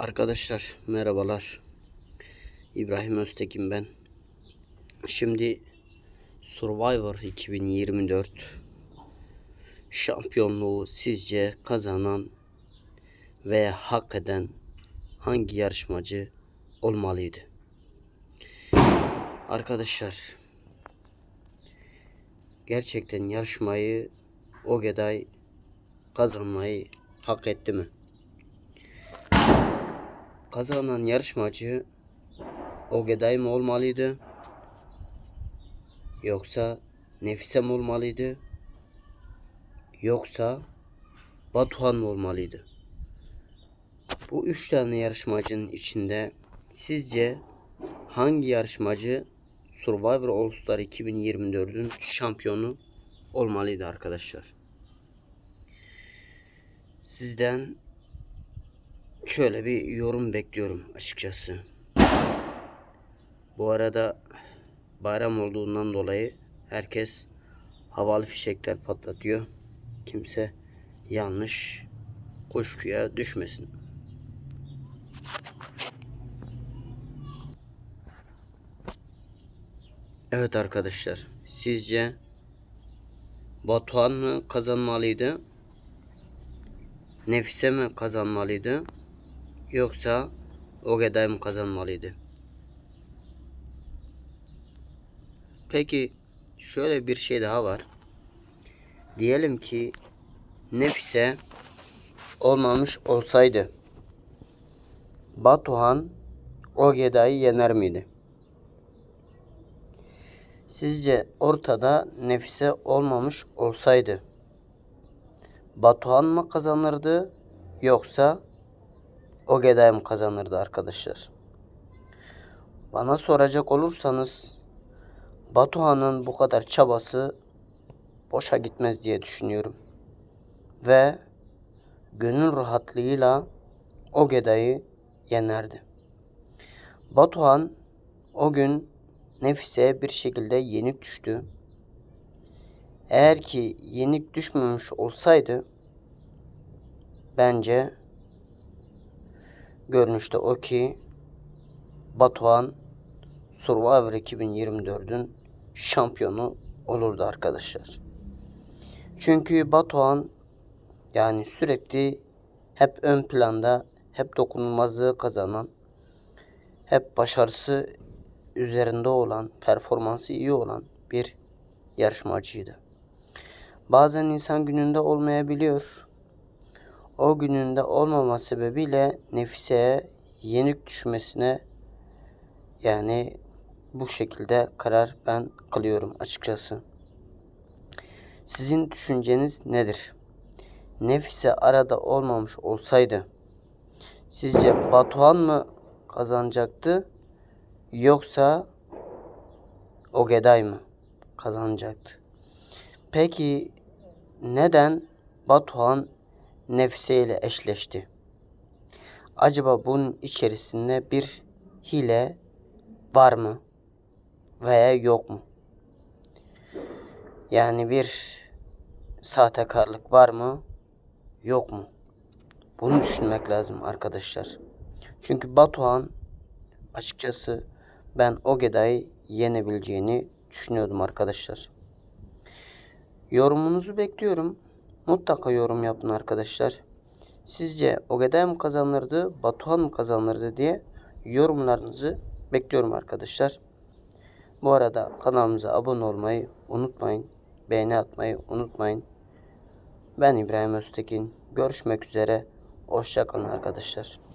Arkadaşlar merhabalar. İbrahim Öztekin ben. Şimdi Survivor 2024 şampiyonluğu sizce kazanan ve hak eden hangi yarışmacı olmalıydı? Arkadaşlar gerçekten yarışmayı Ogeday kazanmayı hak etti mi? Kazanan yarışmacı Ogeday mı olmalıydı? Yoksa Nefise mi olmalıydı? Yoksa Batuhan mı olmalıydı? Bu üç tane yarışmacının içinde sizce hangi yarışmacı Survivor All Star 2024'ün şampiyonu olmalıydı arkadaşlar? Sizden şöyle bir yorum bekliyorum açıkçası. Bu arada bayram olduğundan dolayı herkes havalı fişekler patlatıyor. Kimse yanlış kuşkuya düşmesin. Evet arkadaşlar, sizce Batuhan mı kazanmalıydı? Nefise mi kazanmalıydı? Yoksa Ogeday mı kazanmalıydı? Peki şöyle bir şey daha var. Diyelim ki Nefise olmamış olsaydı Batuhan Ogeday'ı yener miydi? Sizce ortada Nefise olmamış olsaydı Batuhan mı kazanırdı yoksa Ogeday mı kazanırdı arkadaşlar? Bana soracak olursanız Batuhan'ın bu kadar çabası boşa gitmez diye düşünüyorum. Ve gönül rahatlığıyla Ogeday'ı yenerdi. Batuhan o gün Nefise'ye bir şekilde yenik düştü. Eğer ki yenik düşmemiş olsaydı bence görünüşte o ki Batuhan Survivor 2024'ün şampiyonu olurdu arkadaşlar. Çünkü Batuhan yani sürekli hep ön planda, hep dokunulmazlığı kazanan, hep başarısı üzerinde olan, performansı iyi olan bir yarışmacıydı. Bazen insan gününde olmayabiliyor. O gününde olmama sebebiyle Nefise'ye yenik düşmesine yani bu şekilde karar ben kılıyorum açıkçası. Sizin düşünceniz nedir? Nefise arada olmamış olsaydı sizce Batuhan mı kazanacaktı yoksa Ogeday mı kazanacaktı? Peki neden Batuhan Nefise ile eşleşti? Acaba bunun içerisinde bir hile var mı veya yok mu? Yani bir sahtekarlık var mı yok mu? Bunu düşünmek lazım arkadaşlar. Çünkü Batuhan açıkçası ben Ogeday'ı yenebileceğini düşünüyordum arkadaşlar. Yorumunuzu bekliyorum. Mutlaka yorum yapın arkadaşlar. Sizce Ogeday mı kazanırdı, Batuhan mı kazanırdı diye yorumlarınızı bekliyorum arkadaşlar. Bu arada kanalımıza abone olmayı unutmayın. Beğeni atmayı unutmayın. Ben İbrahim Öztekin. Görüşmek üzere. Hoşçakalın arkadaşlar.